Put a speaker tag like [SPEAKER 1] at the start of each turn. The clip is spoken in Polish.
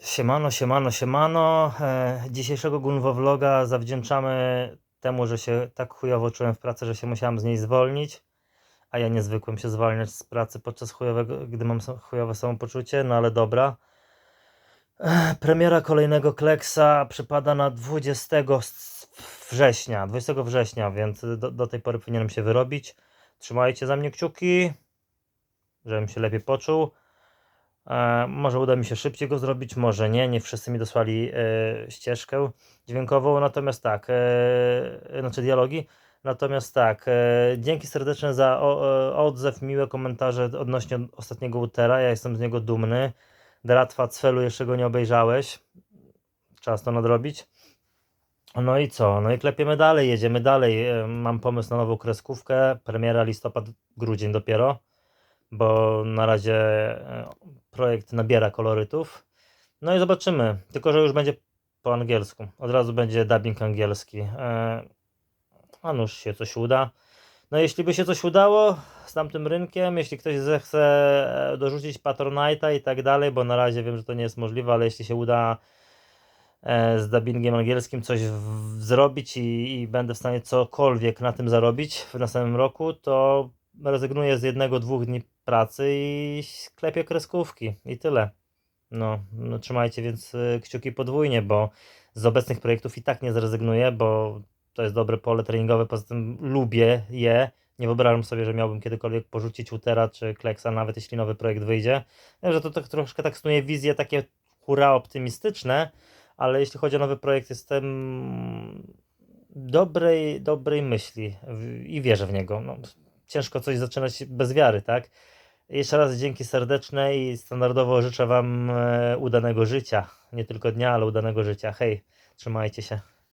[SPEAKER 1] Siemano, siemano, siemano. E, dzisiejszego Gunwo Vloga zawdzięczamy temu, że się tak chujowo czułem w pracy, że się musiałem z niej zwolnić. A ja nie zwykłem się zwalniać z pracy podczas chujowego, gdy mam chujowe samopoczucie, no ale dobra. E, premiera kolejnego Kleksa przypada na 20 s- września, 20 września, więc do, do tej pory powinienem się wyrobić. Trzymajcie za mnie kciuki, żebym się lepiej poczuł. E, może uda mi się szybciej go zrobić, może nie. Nie wszyscy mi dosłali e, ścieżkę dźwiękową, natomiast tak, e, znaczy dialogi. Natomiast tak, dzięki serdeczne za odzew, miłe komentarze odnośnie ostatniego Utera. Ja jestem z niego dumny. Dratwa Cfelu jeszcze go nie obejrzałeś. Czas to nadrobić. No i co? No i klepiemy dalej, jedziemy dalej. Mam pomysł na nową kreskówkę. Premiera listopad, grudzień dopiero, bo na razie e, projekt nabiera kolorytów. No i zobaczymy. Tylko, że już będzie po angielsku. Od razu będzie dubbing angielski. E, A nuż się coś uda. No jeśli by się coś udało z tamtym rynkiem, jeśli ktoś zechce e, dorzucić Patronite'a i tak dalej, bo na razie wiem, że to nie jest możliwe, ale jeśli się uda z dubbingiem angielskim coś w, zrobić i, i będę w stanie cokolwiek na tym zarobić w następnym roku, to rezygnuję z jednego, dwóch dni pracy i klepię kreskówki i tyle. No, no trzymajcie więc y, kciuki podwójnie, bo z obecnych projektów i tak nie zrezygnuję, bo to jest dobre pole treningowe, poza tym lubię je. Nie wyobrażam sobie, że miałbym kiedykolwiek porzucić Utera czy Kleksa, nawet jeśli nowy projekt wyjdzie. Wiem, że to tak troszkę tak snuje wizje takie hura optymistyczne, ale jeśli chodzi o nowy projekt, jestem dobrej, dobrej myśli i wierzę w niego. No, ciężko coś zaczynać bez wiary, tak? Jeszcze raz dzięki serdeczne i standardowo życzę Wam e, udanego życia. Nie tylko dnia, ale udanego życia. Hej, trzymajcie się.